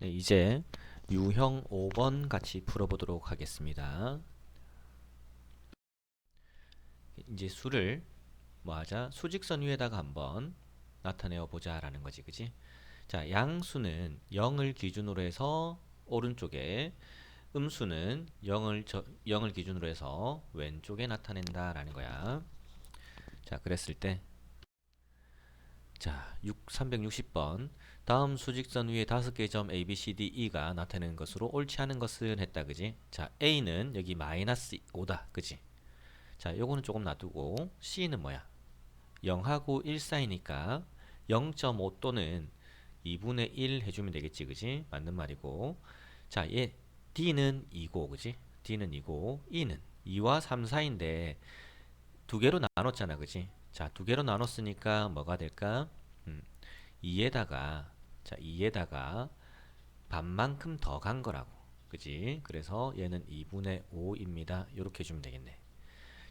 네, 이제 유형 5번 같이 풀어보도록 하겠습니다. 이제 수를 뭐 하자? 수직선 위에다가 한번 나타내어 보자 라는 거지, 그지? 자, 양수는 0을 기준으로 해서 오른쪽에, 음수는 0을 저, 0을 기준으로 해서 왼쪽에 나타낸다 라는 거야. 자, 그랬을 때 자, 6, 360번. 다음 수직선 위에 다섯 개의 점 A, B, C, D, E가 나타내는 것으로 옳지 않은 것은 했다, 그지? 자, A는 여기 마이너스 5다, 그지? 자, 요거는 조금 놔두고 C는 뭐야? 0하고 1 사이니까 0.5 또는 2분의 1 해주면 되겠지, 그지? 맞는 말이고. 자, 얘 D는 2고, 그지? D는 2고, E는 2와 3 사이인데 두 개로 나눴잖아, 그지? 자, 두 개로 나눴으니까 뭐가 될까? 음, 2에다가 자, 2에다가 반만큼 더 간 거라고. 그지? 그래서 얘는 2분의 5입니다. 이렇게 해주면 되겠네.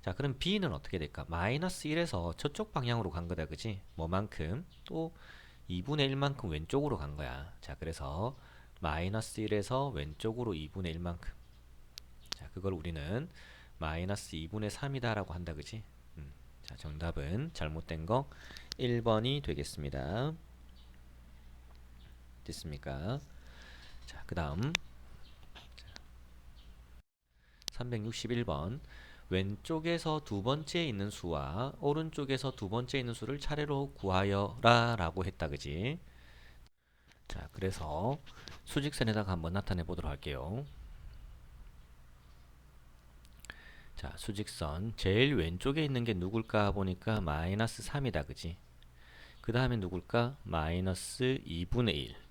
자, 그럼 B는 어떻게 될까? 마이너스 1에서 저쪽 방향으로 간 거다. 그지? 뭐만큼? 또 2분의 1만큼 왼쪽으로 간 거야. 자, 그래서 마이너스 1에서 왼쪽으로 2분의 1만큼. 자, 그걸 우리는 마이너스 2분의 3이다 라고 한다. 그지? 음. 자, 정답은 잘못된 거 1번이 되겠습니다. 됐습니까? 자, 그 다음. 361번. 왼쪽에서 두 번째 있는 수와 오른쪽에서 두 번째 있는 수를 차례로 구하여라 라고 했다 그지? 자 그래서 수직선에다가 한번 나타내 보도록 할게요. 자 수직선. 제일 왼쪽에 있는 게 누굴까 보니까 마이너스 3이다 그지? 그 다음에 누굴까? 마이너스 2분의 1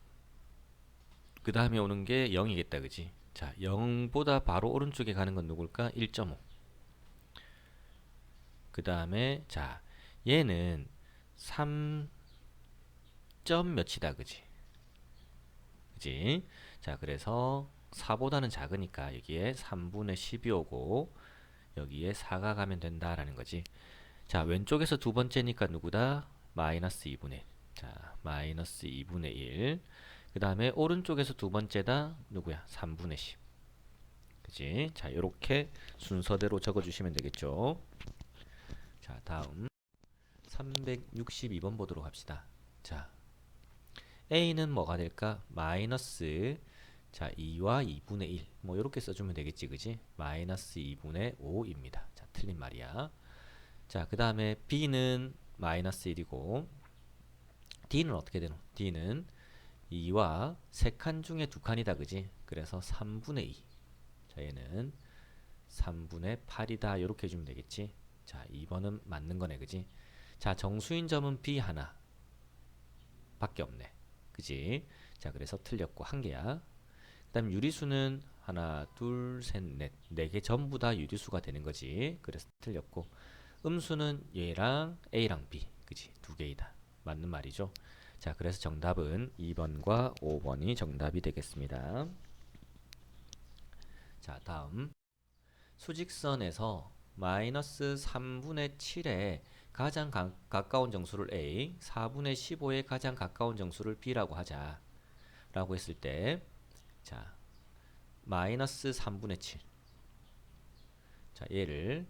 그 다음에 오는 게 0이겠다 그지? 자 0보다 바로 오른쪽에 가는 건 누굴까? 1.5그 다음에 자 얘는 3점 몇이다 그지? 그지? 자 그래서 4보다는 작으니까 여기에 3분의 10이 오고 여기에 4가 가면 된다라는 거지. 자 왼쪽에서 두 번째니까 누구다? 마이너스 2분의. 1. 자 마이너스 2분의 1. 그 다음에 오른쪽에서 두 번째다 누구야? 3분의 10 그지? 자 요렇게 순서대로 적어주시면 되겠죠. 자 다음 362번 보도록 합시다. 자 A는 뭐가 될까? 마이너스 자 2와 2분의 1뭐 이렇게 써주면 되겠지 그지? 마이너스 2분의 5입니다. 자 틀린 말이야. 자그 다음에 B는 마이너스 1이고 D는 어떻게 되노? D는 2와 3칸 중에 두 칸이다 그지? 그래서 3분의 2 자 얘는 3분의 8이다 이렇게 해주면 되겠지? 자 2번은 맞는 거네 그지? 자 정수인 점은 B 하나 밖에 없네 그지? 자 그래서 틀렸고 한 개야. 그 다음 유리수는 하나 둘셋넷네 개 전부 다 유리수가 되는 거지. 그래서 틀렸고 음수는 얘랑 A랑 B 그지 두 개이다. 맞는 말이죠 자 그래서 정답은 2번과 5번이 정답이 되겠습니다. 자 다음. 수직선에서 마이너스 3분의 7에 가장 가, 가까운 정수를 A 4분의 15에 가장 가까운 정수를 B라고 하자. 라고 했을 때 자 마이너스 3분의 7 자 얘를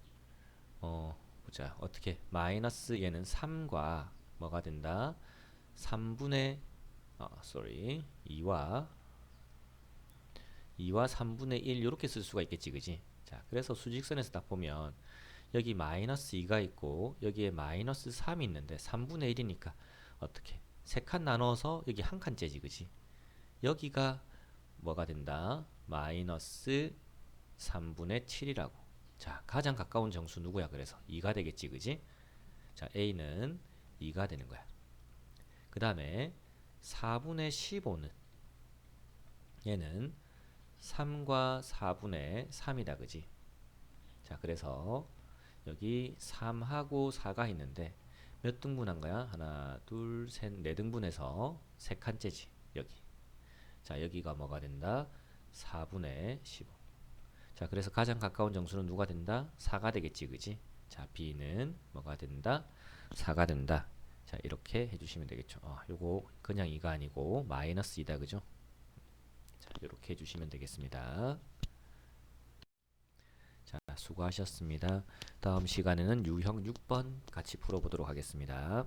어 보자. 어떻게? 마이너스 얘는 3과 뭐가 된다 3분의 어, sorry 2와 2와 3분의 1 이렇게 쓸 수가 있겠지 그지? 자 그래서 수직선에서 딱 보면 여기 마이너스 2가 있고 여기에 마이너스 3이 있는데 3분의 1이니까 어떻게? 세 칸 나눠서 여기 한 칸째지 그지? 여기가 뭐가 된다? 마이너스 3분의 7이라고. 자 가장 가까운 정수 누구야? 그래서 2가 되겠지 그지? 자 A는 2가 되는 거야 그 다음에 4분의 15는 얘는 3과 4분의 3이다 그지? 자 그래서 여기 3하고 4가 있는데 몇 등분한 거야? 하나 둘셋네 등분해서 세 칸째지 여기. 자 여기가 뭐가 된다? 4분의 15 자 그래서 가장 가까운 정수는 누가 된다? 4가 되겠지 그지? 자 B는 뭐가 된다? 4가 된다 자 이렇게 해주시면 되겠죠 어, 요거 그냥 2가 아니고 마이너스 2다 그죠 이렇게 해주시면 되겠습니다. 자, 수고하셨습니다. 다음 시간에는 유형 6번 같이 풀어보도록 하겠습니다.